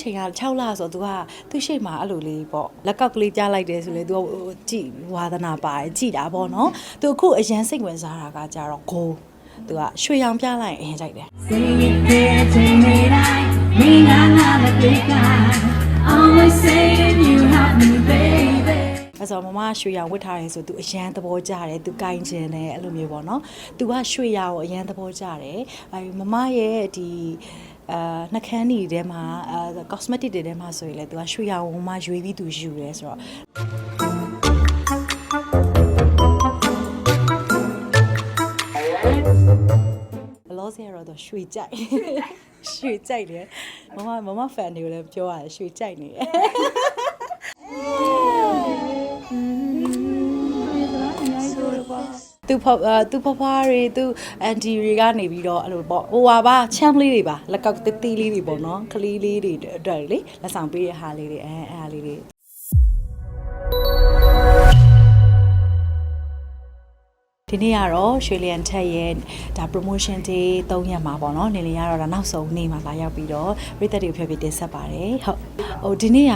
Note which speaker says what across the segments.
Speaker 1: ချိန်က6လဆိုတော့ तू ကသူ့ရှိမှအဲ့လိုလေးပေါ့လက်ကောက်ကလေးကြားလိုက်တယ်ဆိုလေ तू ကကြည်ဝါသနာပါတယ်ကြည်တာပေါ့နော် तू အခုအရန်စိတ်ဝင်စားတာကကြတော့ဂိုး तू ကရွှေရောင်ပြလိုက်ရင်အရင်ကြိုက်တယ် တော့မမရွှေရဝတ်ထားတယ်ဆိုသူအရန်သဘောကျတယ်သူကင်ကျင်တယ်အဲ့လိုမျိုးပေါ့နော်သူကရွှေရကိုအရန်သဘောကျတယ်အဲမမရဲ့ဒီအာနှခမ်းနေတဲမှာအာ cosmetic တွေတဲမှာဆိုရင်လေသူကရွှေရဝုံမရွေးပြီးသူယူတယ်ဆိုတော့ောစရတော့ရွှေကြိုက်ရွှေကြိုက်လေမမမမဖန်တွေကိုလည်းပြောရတယ်ရွှေကြိုက်နေတယ် သူဖအာသူဖဖားတွေသူအန်တီတွေကနေပြီးတော့အဲ့လိုပေါ့ဟိုဟာပါချမ်းလေးတွေပါလက်ကောက်တေးသေးလေးတွေပေါ့နော်ကလေးလေးတွေအတွက်လေလက်ဆောင်ပေးတဲ့ဟာလေးတွေအဲအဲဟာလေးတွေ ဒီနေ့ကတော့ရွှေလျံထက်ရဲ့ဒါ promotion day 3ရက်မှာပေါ့နော်နေလင်ရတော့ဒါနောက်ဆုံးနေ့မှာလာရောက်ပြီးတော့ပြည်သက်တွေကိုဖျက်ပြီးတင်ဆက်ပါတယ်ဟုတ်ဟိုဒီနေ့က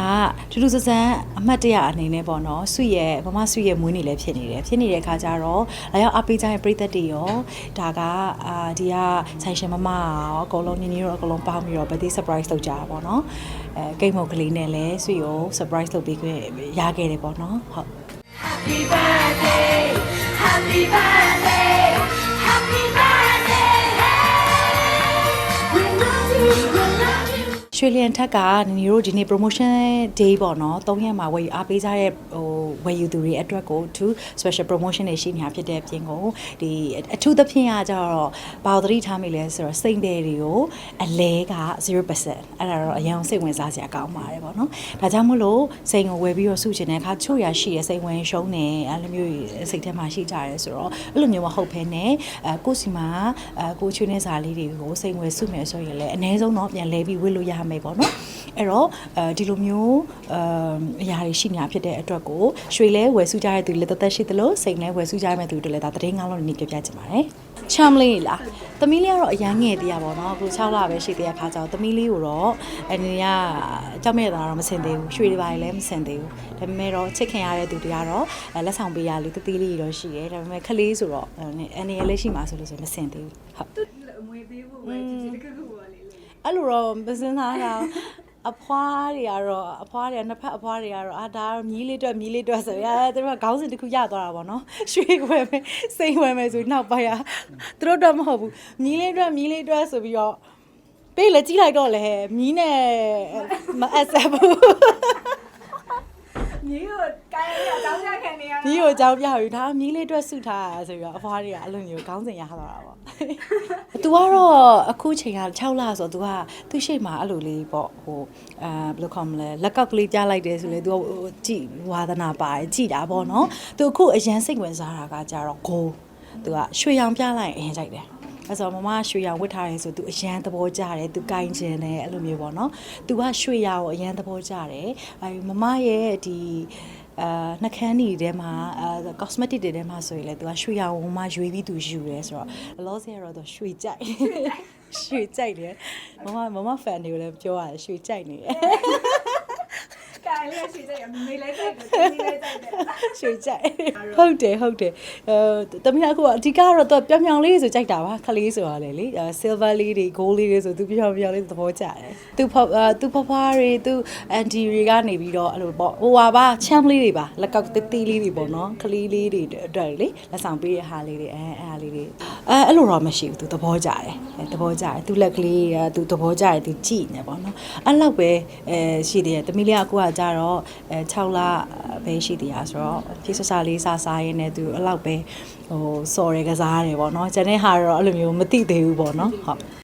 Speaker 1: ထူးထူးဆန်းဆန်းအမှတ်တရအနေနဲ့ပေါ့နော်ဆွရဲ့မမဆွရဲ့မွေးနေ့လည်းဖြစ်နေတယ်ဖြစ်နေတဲ့အခါကျတော့လာရောက်အားပေးကြတဲ့ပြည်သက်တွေရောဒါကအာဒီကဆိုင်ရှင်မမရောအကုန်လုံးညီညီတို့အကုန်လုံးပေါင်းပြီးတော့ birthday surprise လုပ်ကြတာပေါ့နော်အဲကိတ်မုတ်ကလေးနဲ့လည်းဆွကို surprise လုပ်ပေးခွင့်ရခဲ့တယ်ပေါ့နော်ဟုတ်
Speaker 2: Happy birthday, happy birthday,
Speaker 1: ရွှေလျံထက်ကနီနီတို့ဒီနေ့ promotion day ပေါ့နော်၃ရက်မှာဝယ်ယူအားပေးကြတဲ့ဟိုဝယ်ယူသူတွေအတွက်ကို to special promotion တွေရှိနေတာဖြစ်တဲ့အပြင်ကိုဒီအထူးသဖြင့်ကကြတော့ဘာလို့သတိထားမိလဲဆိုတော့စိတ်တယ်တွေကိုအလဲက0%အဲ့ဒါတော့အရင်စိတ်ဝင်စားစရာကောင်းပါတယ်ပေါ့နော်ဒါကြောင့်မို့လို့စိတ်ကိုဝယ်ပြီးတော့စုချင်တဲ့အခါချို့ရရှိရစိတ်ဝင်ရှုံးနေအဲ့လိုမျိုးစိတ်ထဲမှာရှိကြရဲဆိုတော့အဲ့လိုမျိုးမဟုတ်ဘဲနဲ့အဲကိုယ့်စီမှာအဲကိုချွေးနေစာလေးတွေကိုစိတ်ဝင်စုမယ်ဆိုရင်လည်းအ ਨੇ ဆုံးတော့ပြန်လဲပြီးဝေ့လို့ရမယ်ပေါ့နော်အဲ့တော့အဲဒီလိုမျိုးအအရာတွေရှိနေတာဖြစ်တဲ့အတွက်ကိုရွှေလဲဝယ်စုကြတဲ့သူလည်းတသက်ရှိသလိုစိတ်လဲဝယ်စုကြရမယ့်သူတွေလည်းဒါသတင်းကောင်းလို့နေပြပြချင်ပါတယ်ချမ်လေးလားသမီးလေးကတော့အရန်ငယ်သေးရပါတော့အခု6လပဲရှိသေးတဲ့ခါကျတော့သမီးလေးကိုတော့အနေကကြောက်မဲ့တာတော့မဆင်သေးဘူးရွှေတွေပါလည်းမဆင်သေးဘူးဒါပေမဲ့တော့ချစ်ခင်ရတဲ့သူတွေကတော့အဲလက်ဆောင်ပေးရလေးတသေးလေးတော့ရှိတယ်ဒါပေမဲ့ခလေးဆိုတော့အနေနဲ့လည်းရှိမှာဆိုလို့ဆိုမဆင်သေးဘူးဟုတ်
Speaker 3: အမွေပေးဖို့ပဲဒီဒီတစ်ခုခုပါလေလေ
Speaker 1: အဲ့လိုတော့မစင်းသားတာအဖွားတွေကတော့အဖွားတွေကနှစ်ဖက်အဖွားတွေကတော့အာဒါတော့မြီးလေးတွက်မြီးလေးတွက်ဆိုရသူတို့ကခေါင်းစဉ်တစ်ခုရသွားတာပေါ့နော်ရွှေဝယ်မယ်စိန်ဝယ်မယ်ဆိုနောက်ပိုင်းကသူတို့တော့မဟုတ်ဘူးမြီးလေးတွက်မြီးလေးတွက်ဆိုပြီးတော့ပေးလေကြီးလိုက်တော့လေမြီးနဲ့မအပ်ဆက်ဘူး
Speaker 3: မြေကိုကိုင်းရအကြောင်းရခံနေရ
Speaker 1: မြီးကိုအကြောင်းပြပြီးဒါမြီးလေးတွက်စုထားတာဆိုပြီးတော့အဖွားတွေကအဲ့လိုမျိုးခေါင်းစဉ်ရသွားတာပေါ့ तू ကတော့အခုချိန်က6လဆိုတော့ तू ကသူ့ရှိမှအဲ့လိုလေးပေါ့ဟိုအာဘယ်လိုခေါ်မလဲလက်ကောက်ကလေးကြားလိုက်တယ်ဆိုလေ तू ကကြည်ဝါသနာပါတယ်ကြည်တာပေါ့နော် तू အခုအရန်စိတ်ဝင်စားတာကကြတော့ဂိုး तू ကရွှေရောင်ပြလိုက်ရင်အရင်ကြိုက်တယ်အဲ့ဆိုမမရွှေရောင်ဝတ်ထားတယ်ဆို तू အရန်သဘောကျတယ် तू ကင်ကျင်တယ်အဲ့လိုမျိုးပေါ့နော် तू ကရွှေရောင်ကိုအရန်သဘောကျတယ်အဲမမရဲ့ဒီ အာနှကန်းညီထဲမှာအာ cosmetic တွေထဲမှာဆိုရင်လည်းသူကရွှေရောင်ဝန်းမရွေးပြီးသူယူတယ်ဆိုတော့လောဆယ်ကတော့သူရွှေကြိုက်ရွှေကြိုက်တယ်မမမမ fan တွေကိုလည်းပြောရတယ်ရွှေကြိုက်နေတယ်
Speaker 3: င်းလေးရှိတဲ့ရမေလေးတိုက်တယ်ဒီလေးတိုက်တယ်
Speaker 1: ရွှေကြိုက်ဟုတ်တယ်ဟုတ်တယ်အဲတမီးအခုကအဓိကတော့သူပြောင်ပြောင်လေးဆိုကြိုက်တာပါခလေးဆိုတာလေလေ silver လေးတွေ gold လေးတွေဆိုသူပြောင်ပြောင်လေးသဘောကျတယ်သူဖအာသူဖဖားတွေသူအန်တီတွေကနေပြီးတော့အဲ့လိုပေါ့ဟိုဟာပါချမ်းလေးတွေပါလက်ကောက်တေးသေးလေးတွေပေါ့နော်ခလေးလေးတွေအတွက်လေလက်ဆောင်ပေးတဲ့ဟာလေးတွေအဲအဲဟာလေးတွေအဲအဲ့လိုတော့မရှိဘူးသူသဘောကျတယ်အဲသဘောကျတယ်သူလက်ကလေးကသူသဘောကျတယ်သူကြည့်နေပေါ့နော်အဲ့လောက်ပဲအဲရှိသေးတယ်တမီးလေးကအခုကကြတော့အဲ6လပဲရှိသေးတာဆိုတော့ဖြည့်ဆဆလေးစားစားရင်းနဲ့သူအဲ့လောက်ပဲဟိုစော်ရကစားရတယ်ပေါ့နော်ကျန်တဲ့ဟာတော့အဲ့လိုမျိုးမသိသေးဘူးပေါ့နော်ဟုတ်